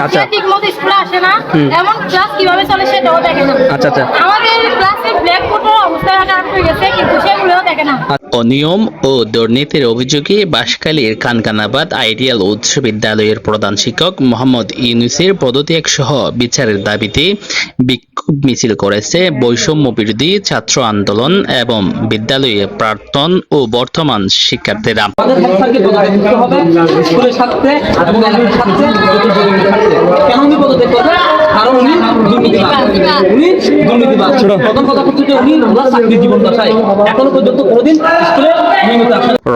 আচ্ছা। সে ঠিক মতো স্কুলে আসে না এমন ক্লাস কীভাবে চলে সেটাও দেখে না আচ্ছা, আচ্ছা। আমাদের ক্লাসে ব্ল্যাক বোর্ডের অবস্থা খারাপ হয়ে গেছে কিন্তু না অনিয়ম ও দুর্নীতির অভিযোগে বাঁশখালীর কানকানাবাদ আইডিয়াল উচ্চ বিদ্যালয়ের প্রধান শিক্ষক মোহাম্মদ ইউনুসের পদত্যাগ সহ বিচারের দাবিতে বিক্ষোভ মিছিল করেছে বৈষম্য বিরোধী ছাত্র আন্দোলন এবং বিদ্যালয়ে প্রাক্তন ও বর্তমান শিক্ষার্থীরা। কেন কারণ উনি দুর্নীতিবাদ উনি দুর্নীতিবাদ প্রথম কথা হচ্ছে উনি ওনার চাকরির জীবন দশায় এখনও পর্যন্ত কোনোদিন স্কুলে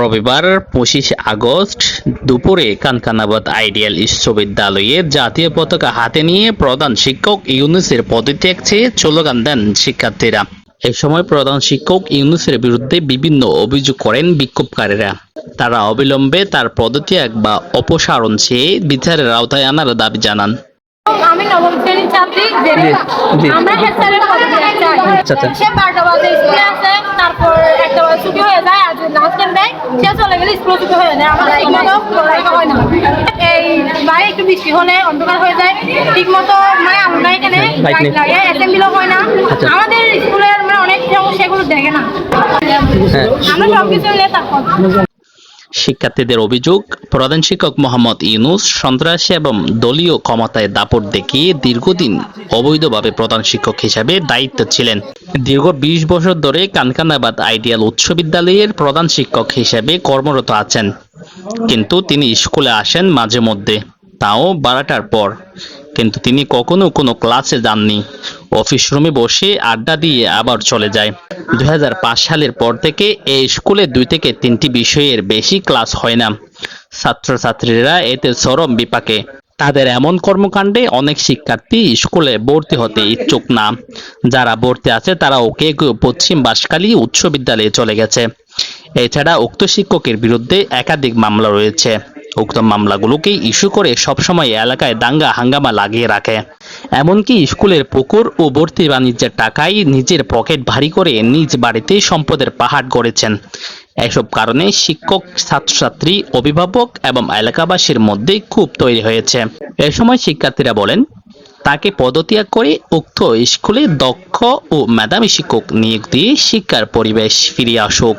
রবিবার পঁচিশ আগস্ট দুপুরে কানকানাবাদ আইডিয়াল বিশ্ববিদ্যালয়ে জাতীয় পতাকা হাতে নিয়ে প্রধান শিক্ষক ইউনুসের পদত্যাগ চেয়ে স্লোগান দেন শিক্ষার্থীরা। এ সময় প্রধান শিক্ষক ইউনুসের বিরুদ্ধে বিভিন্ন অভিযোগ করেন বিক্ষোভকারীরা। তারা অবিলম্বে তার পদত্যাগ বা অপসারণ চেয়ে বিচারের আওতায় আনার দাবি জানান। আমি নবম শ্রেণির ছাত্রী জেনে আমরা হেড স্যারের চাই আচ্ছা, আচ্ছা। সে বারোটা বাজে স্কুলে আসে তারপর একটা বাজে ছুটি হয়ে যায় আর নাচ দেয় সে চলে গেলে স্কুল ছুটি হয়ে যায়। আমাদের ঠিক মতো হয় না। এই বাইরে একটু বৃষ্টি হলে অন্ধকার হয়ে যায়। ঠিক মতো মানে আমরা এখানে লাগে অ্যাসেম্বলিও হয় না। আচ্ছা। আমাদের স্কুলের মানে অনেক সমস্যা এগুলো দেখে না। হ্যাঁ। আমরা সব কিছু নিয়ে তারপর। শিক্ষার্থীদের অভিযোগ, প্রধান শিক্ষক মোহাম্মদ ইউনুস সন্ত্রাসী এবং দলীয় ক্ষমতায় দাপট দেখিয়ে দীর্ঘদিন অবৈধভাবে প্রধান শিক্ষক হিসাবে দায়িত্ব ছিলেন। দীর্ঘ বিশ বছর ধরে কানকানাবাদ আইডিয়াল উচ্চ বিদ্যালয়ের প্রধান শিক্ষক হিসেবে কর্মরত আছেন। কিন্তু তিনি স্কুলে আসেন মাঝে মধ্যে, তাও বারোটার পর। কিন্তু তিনি কখনো কোনো ক্লাসে যাননি। অফিস রুমে বসে আড্ডা দিয়ে আবার চলে যায়। দুই হাজার পাঁচ সালের পর থেকে এই স্কুলে দুই থেকে তিনটি বিষয়ের বেশি ক্লাস হয় না। ছাত্রছাত্রীরা এতে চরম বিপাকে। তাদের এমন কর্মকাণ্ডে অনেক শিক্ষার্থী স্কুলে ভর্তি হতে ইচ্ছুক না। যারা ভর্তি আছে তারা ওকে পশ্চিম বাঁশখালী উচ্চ বিদ্যালয়ে চলে গেছে। এছাড়া উক্ত শিক্ষকের বিরুদ্ধে একাধিক মামলা রয়েছে। উক্ত মামলাগুলোকে ইস্যু করে সবসময় এলাকায় দাঙ্গা হাঙ্গামা লাগিয়ে রাখে। এমনকি স্কুলের পুকুর ও ভর্তি বাণিজ্যের টাকায় নিজের পকেট ভারী করে নিজ বাড়িতে সম্পদের পাহাড় গড়েছেন। এসব কারণে শিক্ষক, ছাত্রছাত্রী, অভিভাবক এবং এলাকাবাসীর মধ্যে খুব তৈরি হয়েছে। এ সময় শিক্ষার্থীরা বলেন, তাকে পদত্যাগ করে উক্ত স্কুলে দক্ষ ও মেধাবী শিক্ষক নিয়োগ দিয়ে শিক্ষার পরিবেশ ফিরিয়ে আসুক।